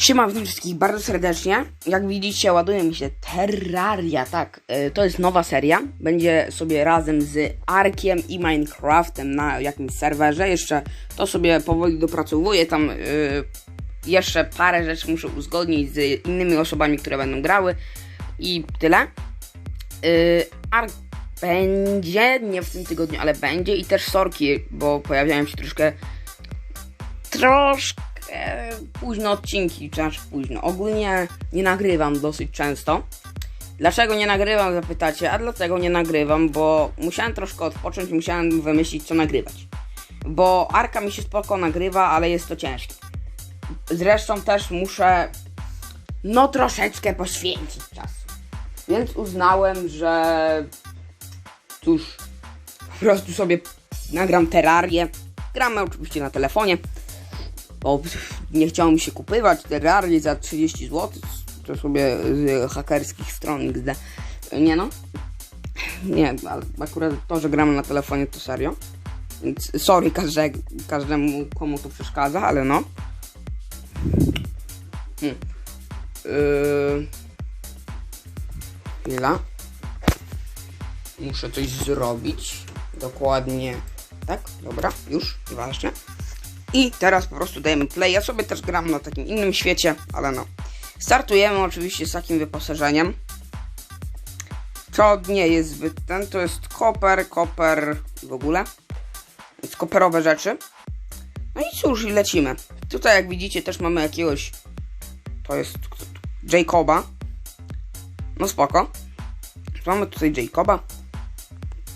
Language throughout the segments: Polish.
Siema wszystkich bardzo serdecznie. Jak widzicie, ładuje mi się Terraria, tak. y, To jest nowa seria. Będzie sobie razem z Arkiem i Minecraftem na jakimś serwerze. Jeszcze to sobie powoli dopracowuję. Tam y, jeszcze parę rzeczy muszę uzgodnić z innymi osobami, które będą grały. I tyle. Y, Ark będzie, nie w tym tygodniu, ale będzie. I też sorki, bo pojawiają się troszkę troszkę późno odcinki, czy znaczy późno. Ogólnie nie nagrywam dosyć często. Dlaczego nie nagrywam, zapytacie? A dlatego nie nagrywam, bo musiałem troszkę odpocząć, musiałem wymyślić, co nagrywać. Bo Arka mi się spoko nagrywa, ale jest to ciężkie. Zresztą też muszę, no troszeczkę poświęcić czas. Więc uznałem, że cóż, po prostu sobie nagram terrarię. Gramy oczywiście na telefonie. Bo nie chciało mi się kupywać terrarii za 30 zł. To sobie z hakerskich stron XD. Nie no. Nie, ale akurat to, że gramy na telefonie to serio. Więc sorry każde, każdemu, komu to przeszkadza, ale no. Hmm. Yy... Chwila. Muszę coś zrobić. Dokładnie. Tak, dobra, już, nieważne. I teraz po prostu dajemy play. Ja sobie też gram na takim innym świecie, ale no. Startujemy oczywiście z takim wyposażeniem. To nie jest zbyt ten, to jest koper, koper w ogóle. Więc koperowe rzeczy. No i cóż, i lecimy. Tutaj jak widzicie też mamy jakiegoś, to jest Jacoba. No spoko. Mamy tutaj Jacoba.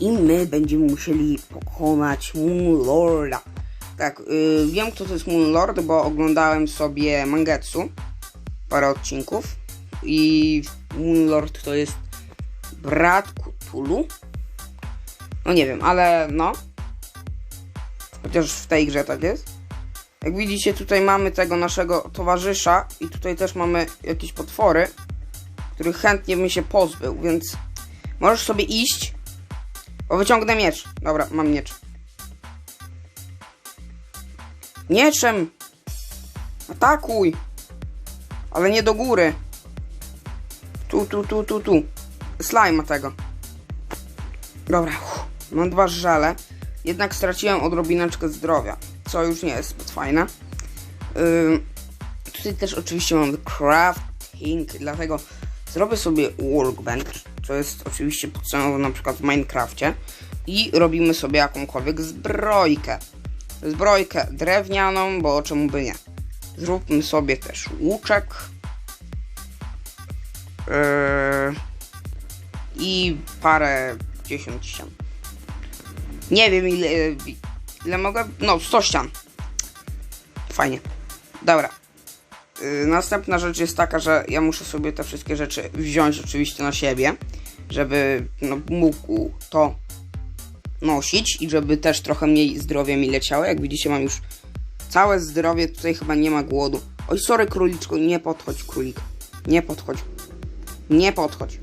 I my będziemy musieli pokonać Moonlorda. Tak, yy, wiem kto to jest Moonlord, bo oglądałem sobie Mangetsu parę odcinków i Moonlord to jest brat Cthulhu. No nie wiem, ale no. Chociaż w tej grze tak jest. Jak widzicie, tutaj mamy tego naszego towarzysza i tutaj też mamy jakieś potwory, których chętnie bym się pozbył, więc możesz sobie iść, bo wyciągnę miecz. Dobra, mam miecz. Mieczem! Atakuj! Ale nie do góry. Tu, tu, tu, tu, tu. Slime tego. Dobra, uff, mam dwa żale. Jednak straciłem odrobineczkę zdrowia, co już nie jest zbyt fajne. Yy, tutaj też oczywiście mam crafting, dlatego zrobię sobie workbench, co jest oczywiście podstawowe na przykład w Minecrafcie. I robimy sobie jakąkolwiek zbrojkę zbrojkę drewnianą, bo czemu by nie. Zróbmy sobie też łuczek. Yy, I parę dziesiąt ścian. Nie wiem ile, ile mogę. No, 100 ścian. Fajnie. Dobra. Yy, następna rzecz jest taka, że ja muszę sobie te wszystkie rzeczy wziąć oczywiście na siebie, żeby no, mógł to nosić i żeby też trochę mniej zdrowia mi leciało. Jak widzicie, mam już całe zdrowie, tutaj chyba nie ma głodu. Oj, sorry króliczko, nie podchodź królik. Nie podchodź. Nie podchodź.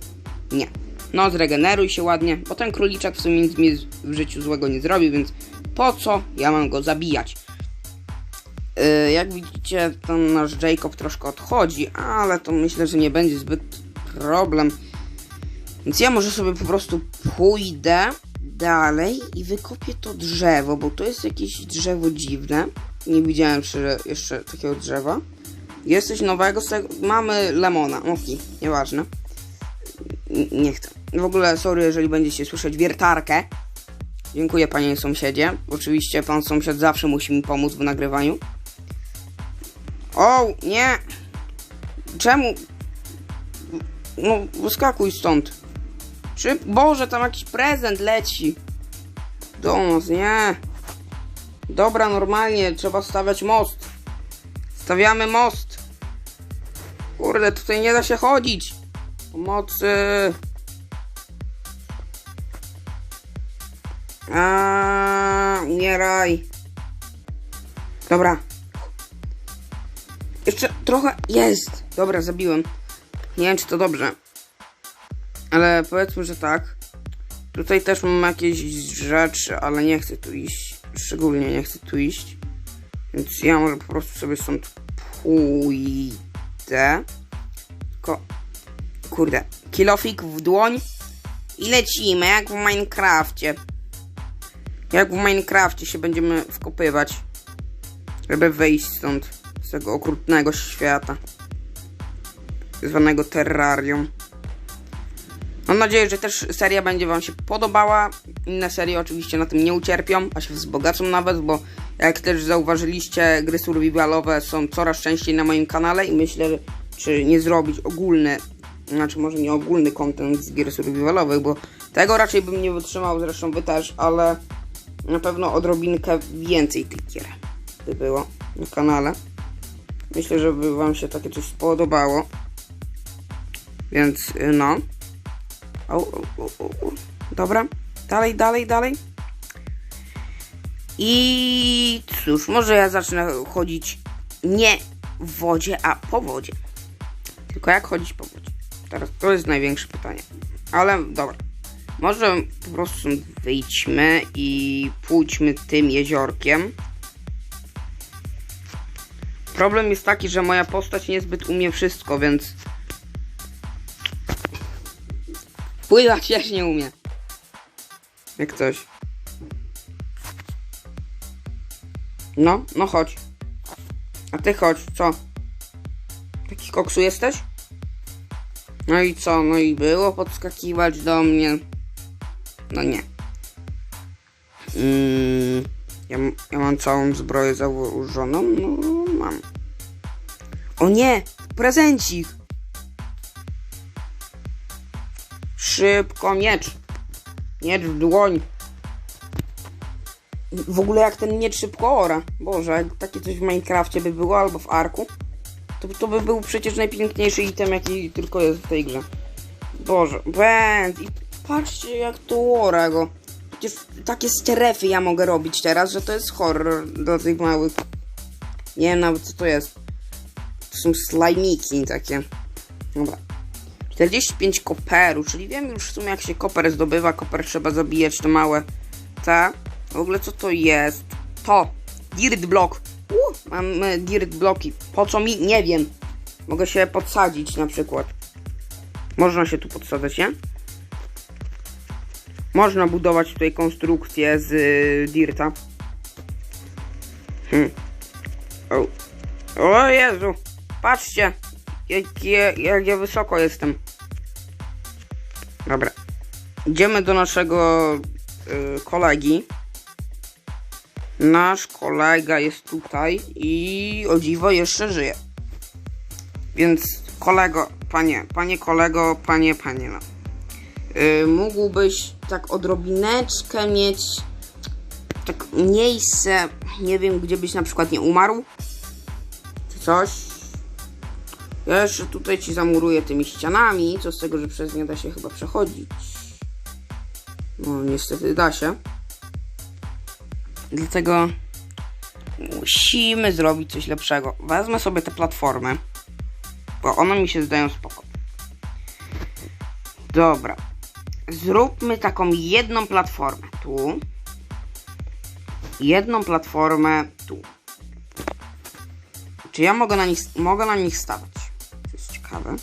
Nie. No, zregeneruj się ładnie, bo ten króliczek w sumie nic mi w życiu złego nie zrobi, więc po co ja mam go zabijać? Yy, jak widzicie, ten nasz Jacob troszkę odchodzi, ale to myślę, że nie będzie zbyt problem. Więc ja może sobie po prostu pójdę dalej i wykopię to drzewo, bo to jest jakieś drzewo dziwne. Nie widziałem jeszcze, takiego drzewa. Jest coś nowego, mamy lemona, okay, nieważne. Nie chcę. W ogóle, sorry, jeżeli będziecie słyszeć wiertarkę. Dziękuję, panie sąsiedzie. Oczywiście, pan sąsiad zawsze musi mi pomóc w nagrywaniu. O, nie! Czemu? No, wyskakuj stąd. Szyb... Boże, tam jakiś prezent leci. Nas, nie. Dobra, normalnie, trzeba stawiać most. Stawiamy most. Kurde, tutaj nie da się chodzić. Pomocy. A, umieraj. Dobra. Jeszcze trochę jest. Dobra, zabiłem. Nie wiem, czy to dobrze. Ale powiedzmy, że tak. Tutaj też mam jakieś rzeczy, ale nie chcę tu iść. Szczególnie nie chcę tu iść. Więc ja może po prostu sobie stąd pójdę. XD. Ko kurde, kilofik w dłoń i lecimy, jak w Minecrafcie. Jak w Minecrafcie się będziemy wkopywać, żeby wyjść stąd, z tego okrutnego świata, zwanego terrarium. Mam nadzieję, że też seria będzie Wam się podobała. Inne serie oczywiście na tym nie ucierpią, a się wzbogacą nawet, bo jak też zauważyliście, gry survivalowe są coraz częściej na moim kanale i myślę, że czy nie zrobić ogólny, znaczy może nie ogólny content z gier survivalowych, bo tego raczej bym nie wytrzymał, zresztą Wy też, ale na pewno odrobinkę więcej tych gier by było na kanale. Myślę, że by Wam się takie coś spodobało. Więc y, no. O, o, o. Dobra, dalej, dalej, dalej. I cóż, może ja zacznę chodzić nie w wodzie, a po wodzie. Tylko jak chodzić po wodzie? Teraz to jest największe pytanie. Ale dobra. Może po prostu wyjdźmy i pójdźmy tym jeziorkiem. Problem jest taki, że moja postać niezbyt umie wszystko, więc Pływać też nie umie. Jak coś. No, no chodź. A ty chodź, co? Taki koksu jesteś? No i co? No i było podskakiwać do mnie. No nie. Mm, ja, ja mam całą zbroję założoną? No, mam. O nie! Prezencik! Szybko, miecz. Miecz w dłoń. W ogóle jak ten miecz szybko ora. Boże, jak takie coś w Minecrafcie by było, albo w Arku, to, to by był przecież najpiękniejszy item, jaki tylko jest w tej grze. Boże, będ. I patrzcie jak to ora go. Przecież takie strefy ja mogę robić teraz, że to jest horror dla tych małych. Nie wiem nawet co to jest. To są slajmiki takie. Dobra. 45 koperu, czyli wiem już w sumie jak się koper zdobywa, koper trzeba zabijać te małe te. W ogóle co to jest? To! Dirt block! Uh, mam dirt bloki. Po co mi? Nie wiem. Mogę się podsadzić na przykład. Można się tu podsadzać, nie? Można budować tutaj konstrukcję z y, dirta. Hmm. O. o Jezu! Patrzcie! Jak, ja- jak ja wysoko jestem. Dobra. Idziemy do naszego y, kolegi. Nasz kolega jest tutaj i o dziwo jeszcze żyje. Więc kolego, panie, panie kolego, panie, panie, no. Y, mógłbyś tak odrobineczkę mieć tak miejsce, nie wiem, gdzie byś na przykład nie umarł? Czy coś? Ja jeszcze tutaj ci zamuruję tymi ścianami, co z tego, że przez nie da się chyba przechodzić. No niestety da się. Dlatego musimy zrobić coś lepszego. Wezmę sobie te platformy, bo one mi się zdają spoko. Dobra. Zróbmy taką jedną platformę tu. Jedną platformę tu. Czy ja mogę na nich, mogę na nich stawać? Ciekawe.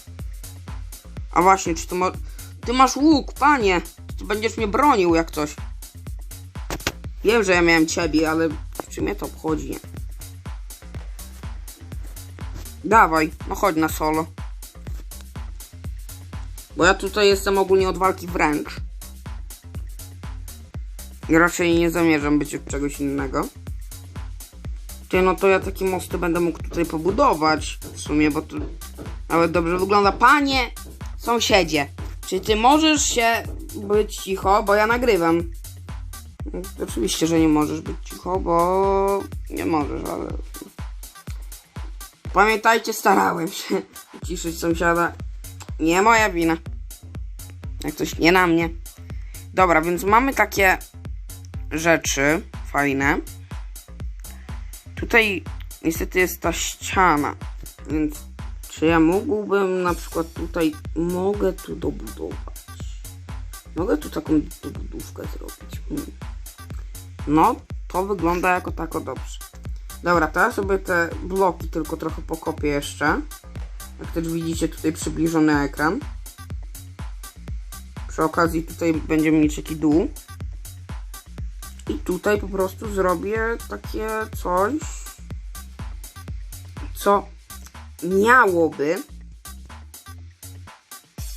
A właśnie, czy to mo... Ty masz łuk, panie! Ty będziesz mnie bronił jak coś. Wiem, że ja miałem ciebie, ale czy mnie to obchodzi? Dawaj, no chodź na solo. Bo ja tutaj jestem ogólnie od walki wręcz. I raczej nie zamierzam być od czegoś innego. Ty, no to ja takie mosty będę mógł tutaj pobudować w sumie, bo to nawet dobrze wygląda. Panie sąsiedzie, czy ty możesz się być cicho, bo ja nagrywam? Oczywiście, że nie możesz być cicho, bo nie możesz, ale... Pamiętajcie, starałem się ciszyć sąsiada. Nie moja wina. Jak coś nie na mnie. Dobra, więc mamy takie rzeczy fajne. Tutaj niestety jest ta ściana, więc czy ja mógłbym na przykład tutaj, mogę tu dobudować. Mogę tu taką dobudówkę zrobić. Hmm. No, to wygląda jako tako dobrze. Dobra, teraz sobie te bloki tylko trochę pokopię jeszcze. Jak też widzicie tutaj przybliżony ekran. Przy okazji tutaj będziemy mieć taki dół. I tutaj po prostu zrobię takie coś, co miałoby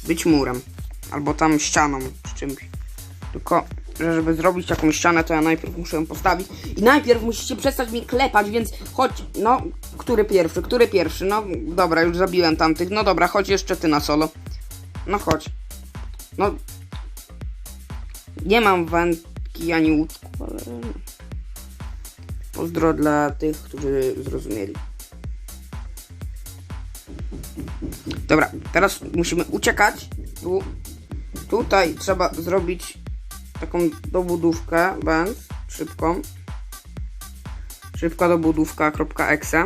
być murem. Albo tam ścianą czy czymś. Tylko, że żeby zrobić taką ścianę, to ja najpierw muszę ją postawić. I najpierw musicie przestać mnie klepać, więc chodź, no, który pierwszy, który pierwszy? No, dobra, już zabiłem tamtych. No dobra, chodź jeszcze ty na solo. No chodź. No. Nie mam wędki ani łódku, ale... Pozdro dla tych, którzy zrozumieli. Dobra, teraz musimy uciekać. Tu, tutaj trzeba zrobić taką dobudówkę, bęc, szybką. Szybka dobudówka.exe.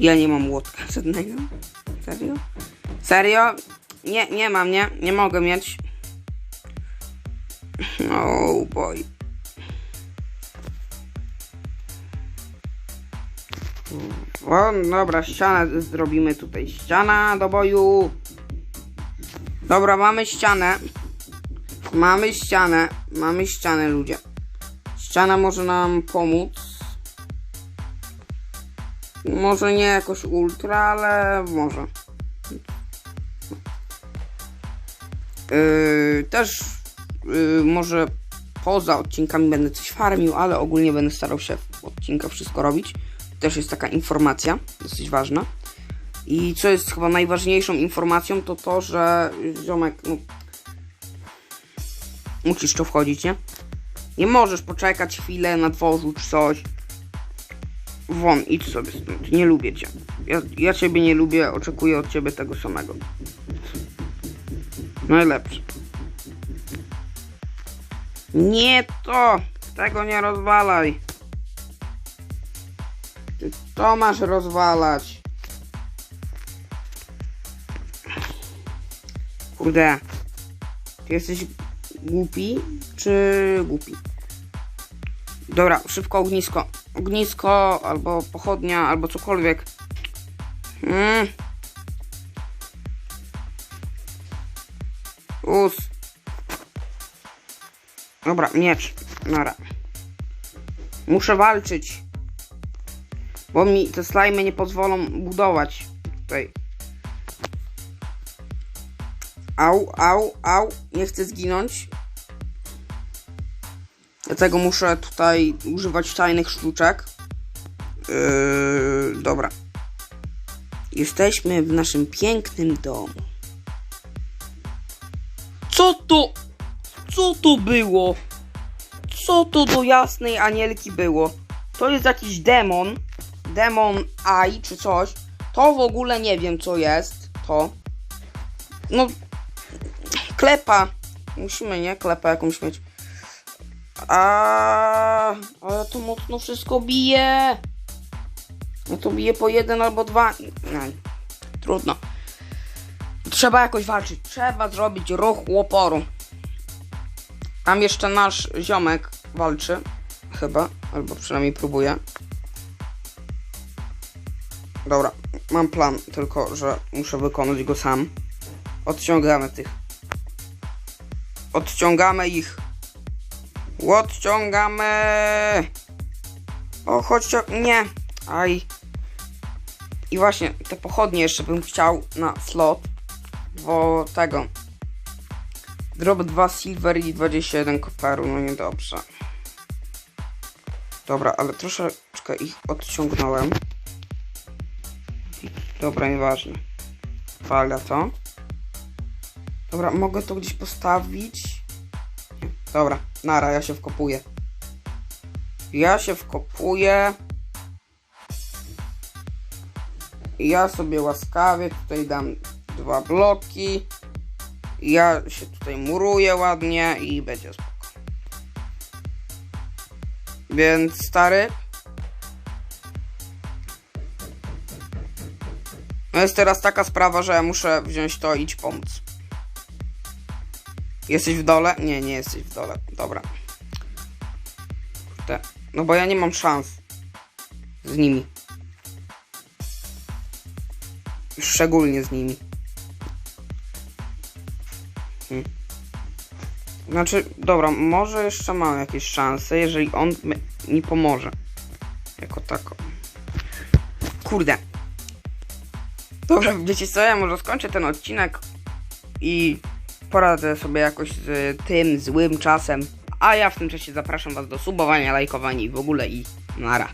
Ja nie mam łotka żadnego. Serio? Serio? Nie, nie mam, nie? Nie mogę mieć. Oh boy. O, dobra, ścianę zrobimy tutaj. Ściana do boju. Dobra, mamy ścianę. Mamy ścianę. Mamy ścianę, ludzie. Ściana może nam pomóc. Może nie jakoś ultra, ale może. Yy, też yy, może poza odcinkami będę coś farmił, ale ogólnie będę starał się w odcinkach wszystko robić. Też jest taka informacja, dosyć ważna. I co jest chyba najważniejszą informacją, to to, że ziomek, no, musisz to wchodzić, nie? Nie możesz poczekać chwilę na dworzu czy coś. Won, idź sobie stąd. Nie lubię cię. Ja, ja ciebie nie lubię, oczekuję od ciebie tego samego. Najlepsze. Nie to! Tego nie rozwalaj. To masz rozwalać. Kurde. Ty jesteś głupi, czy głupi? Dobra, szybko ognisko. Ognisko, albo pochodnia, albo cokolwiek. Mm. Us. Dobra, miecz. Nara. Muszę walczyć. Bo mi te slajmy nie pozwolą budować. Tutaj. Au, au, au. Nie chcę zginąć. Dlatego muszę tutaj używać tajnych sztuczek. Yy, dobra. Jesteśmy w naszym pięknym domu. Co to? Co to było? Co to do jasnej anielki było? To jest jakiś demon. Demon Eye czy coś. To w ogóle nie wiem co jest. To. No. Klepa. Musimy, nie? Klepę jakąś mieć. A, ale to mocno wszystko bije. No to bije po jeden albo dwa. No, trudno. Trzeba jakoś walczyć. Trzeba zrobić ruch łoporu. Tam jeszcze nasz ziomek walczy. Chyba. Albo przynajmniej próbuje. Dobra. Mam plan, tylko że muszę wykonać go sam. Odciągamy tych. Odciągamy ich. Odciągamy. O, chodźcie. Nie. Aj. I właśnie te pochodnie jeszcze bym chciał na slot. Bo tego. Drop 2 silver i 21 koperu. No niedobrze. Dobra, ale troszeczkę ich odciągnąłem. Dobra, nieważne. Fala to. Dobra, mogę to gdzieś postawić. Dobra, nara, ja się wkopuję. Ja się wkopuję. Ja sobie łaskawie tutaj dam dwa bloki. Ja się tutaj muruję ładnie i będzie spoko. Więc stary. No jest teraz taka sprawa, że muszę wziąć to i iść pomóc. Jesteś w dole? Nie, nie jesteś w dole. Dobra. Kurde. No bo ja nie mam szans z nimi. Szczególnie z nimi. Hmm. Znaczy, dobra, może jeszcze mam jakieś szanse, jeżeli on mi pomoże. Jako tako. Kurde. Dobra, wiecie co, ja może skończę ten odcinek i poradzę sobie jakoś z tym złym czasem. A ja w tym czasie zapraszam was do subowania, lajkowania i w ogóle i nara.